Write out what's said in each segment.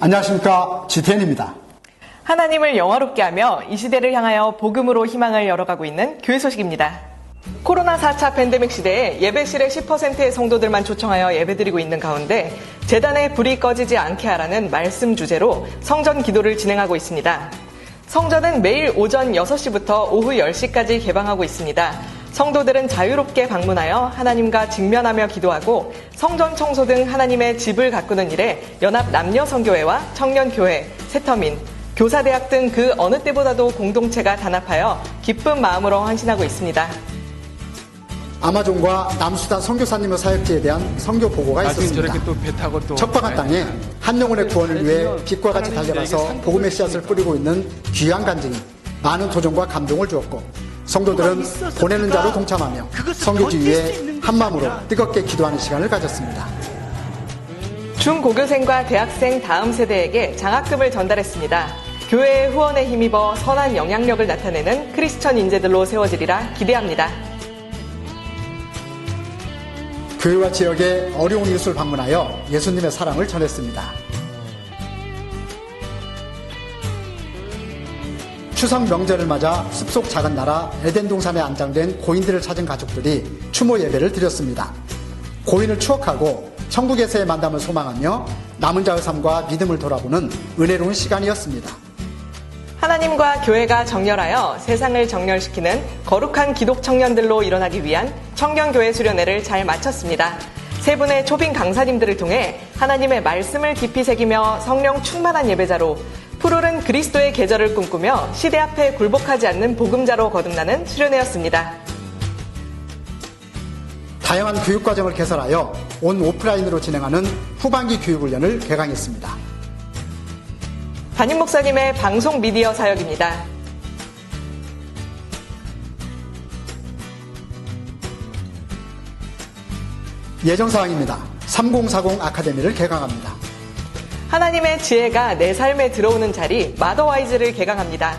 안녕하십니까. 지태현입니다. 하나님을 영화롭게 하며 이 시대를 향하여 복음으로 희망을 열어가고 있는 교회 소식입니다. 코로나 4차 팬데믹 시대에 예배실에 10%의 성도들만 초청하여 예배드리고 있는 가운데 재단에 불이 꺼지지 않게 하라는 말씀 주제로 성전 기도를 진행하고 있습니다. 성전은 매일 오전 6시부터 오후 10시까지 개방하고 있습니다. 성도들은 자유롭게 방문하여 하나님과 직면하며 기도하고 성전 청소 등 하나님의 집을 가꾸는 일에 연합 남녀 성교회와 청년 교회, 세터민, 교사대학 등 그 어느 때보다도 공동체가 단합하여 기쁜 마음으로 헌신하고 있습니다. 아마존과 남수단 선교사님의 사역지에 대한 선교 보고가 있었습니다. 척박한 땅에 한 영혼의 구원을 위해 빛과 같이 달려가서 복음의 씨앗을 뿌리고 있는 귀한 간증이 많은 도전과 감동을 주었고 성도들은 보내는 자로 동참하며 성교지 위에 한마음으로 뜨겁게 기도하는 시간을 가졌습니다. 중고교생과 대학생 다음 세대에게 장학금을 전달했습니다. 교회의 후원에 힘입어 선한 영향력을 나타내는 크리스천 인재들로 세워지리라 기대합니다. 교회와 지역의 어려운 이웃을 방문하여 예수님의 사랑을 전했습니다. 추석 명절을 맞아 숲속 작은 나라 에덴 동산에 안장된 고인들을 찾은 가족들이 추모 예배를 드렸습니다. 고인을 추억하고 천국에서의 만남을 소망하며 남은 자의 삶과 믿음을 돌아보는 은혜로운 시간이었습니다. 하나님과 교회가 정렬하여 세상을 정렬시키는 거룩한 기독 청년들로 일어나기 위한 청년교회 수련회를 잘 마쳤습니다. 세 분의 초빙 강사님들을 통해 하나님의 말씀을 깊이 새기며 성령 충만한 예배자로 푸르른 그리스도의 계절을 꿈꾸며 시대 앞에 굴복하지 않는 복음자로 거듭나는 수련회였습니다. 다양한 교육 과정을 개설하여 온 오프라인으로 진행하는 후반기 교육 훈련을 개강했습니다. 담임 목사님의 방송 미디어 사역입니다. 예정 사항입니다. 3040 아카데미를 개강합니다. 하나님의 지혜가 내 삶에 들어오는 자리 마더와이즈를 개강합니다.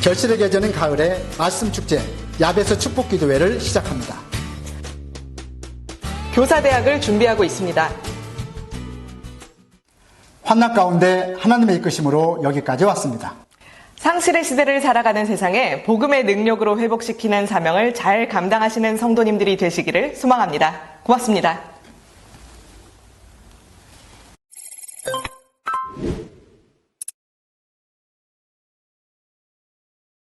결실의 계절인 가을에 말씀 축제 야베스 축복 기도회를 시작합니다. 교사대학을 준비하고 있습니다. 환난 가운데 하나님의 이끄심으로 여기까지 왔습니다. 상실의 시대를 살아가는 세상에 복음의 능력으로 회복시키는 사명을 잘 감당하시는 성도님들이 되시기를 소망합니다. 고맙습니다.